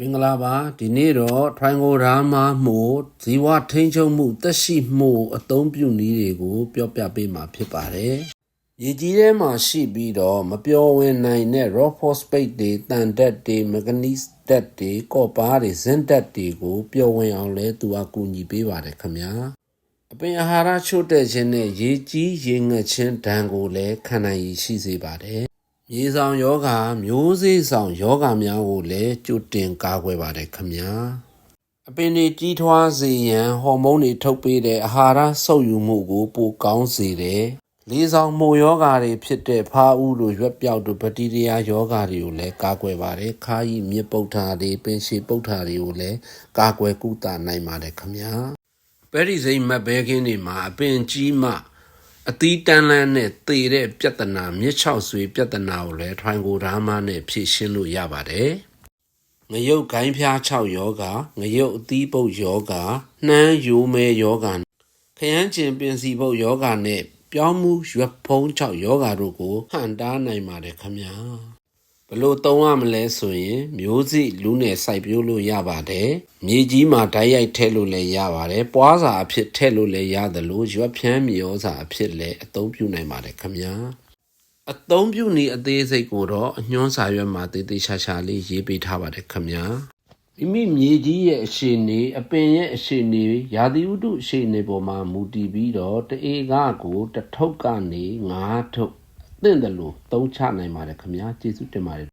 မင်္ဂလာပါဒီနေ့တော့ထိုင်ကိုရာမာမှုဇီဝထိန်းချုပ်မှုတက်ရှိမှုအသုံးပြုနည်းတွေကို ပြောပြပေးမှာဖြစ်ပါတယ်။ရေကြီးထဲမှာရှိပြီးတော့မပျော်ဝင်နိုင်တဲ့ raw phosphate တွေတန်ဓာတ်တွေမဂနီးဓာတ်တွေကော့ပါတွေဇင်းဓာတ်တွေကိုပျော်ဝင်အောင်လဲသူကကူညီပေးပါတယ်ခင်ဗျာ။အပင်အာဟာရချို့တဲ့ခြင်းနဲ့ရေကြီးရေငတ်ခြင်းဒဏ်ကိုလည်းခံနိုင်ရည်ရှိစေပါတယ်။ မြေဆောင်ယောဂမျိုးစေ့ဆောင်ယောဂများကိုလည်းကြိုတင်ကာကွယ်ပါတယ်ခင်ဗျာ။အပင်တွေကြီးထွားစေရန်ဟော်မုန်းတွေထုတ်ပေးတဲ့အာဟာရဆုပ်ယူမှုကိုပိုကောင်းစေတယ်။လေးဆောင်မှုယောဂါတွေဖြစ်တဲ့ဖားဥလိုရွက်ပြောက်တို့ဘက်တီးရီးယားယောဂါတွေကိုလည်းကာကွယ်ပါတယ်။ခါးကြီးမြစ်ပုတ်ထာတွေပင်ရှည်ပုတ်ထာတွေကိုလည်းကာကွယ်ကုသနိုင်ပါတယ်ခင်ဗျာ။ပဲရီစိမ်းမတ်ဘဲခင်းတွေမှာအပင်ကြီးမှ အသီးတန်းလန်းနဲ့သေတဲ့ပြဿနာမြစ်ချောက်ဆွေပြဿနာကိုလည်းထွိုင်ကိုဓာမနဲ့ဖြည့်ရှင်းလို့ရပါတယ်။ငရုတ်ဂိုင်းဖျား6ယောဂငရုတ်အသီးပုတ်ယောဂနှမ်းယိုးမဲယောဂခရမ်းကျင်ပင်စီပုတ်ယောဂနဲ့ပြောင်းမှုရွက်ဖုံး6ယောဂတို့ကိုဟန်တားနိုင်ပါတယ်ခင်ဗျာ။ ဘလို့သုံးရမလဲဆိုရင်မျိုးစိလူနဲ့စိုက်ပျိုးလို့ရပါတယ်မြေကြီးမှာဓာတ်ရိုက်ထည့်လို့လည်းရပါတယ်ပွားစာအဖြစ်ထည့်လို့လည်းရတယ်လို့ရွက်ဖြန်းမြေဩစာအဖြစ်လည်းအသုံးပြုနိုင်ပါတယ်ခင်ဗျာအသုံးပြုနည်းအသေးစိတ်ကိုတော့အညွှန်းစာရွက်မှာတေးသေးချာချာလေးရေးပေးထားပါတယ်ခင်ဗျာမိမိမြေကြီးရဲ့အခြေအနေအပင်ရဲ့အခြေအနေရာသီဥတုအခြေအနေပေါ်မှာမူတည်ပြီးတော့တအေကကိုတစ်ထုပ်ကနေ9ထုပ် အသင့်တယ်လို့သုံးချနိုင်ပါတယ်ခင်ဗျာကျေးဇူးတင်ပါတယ်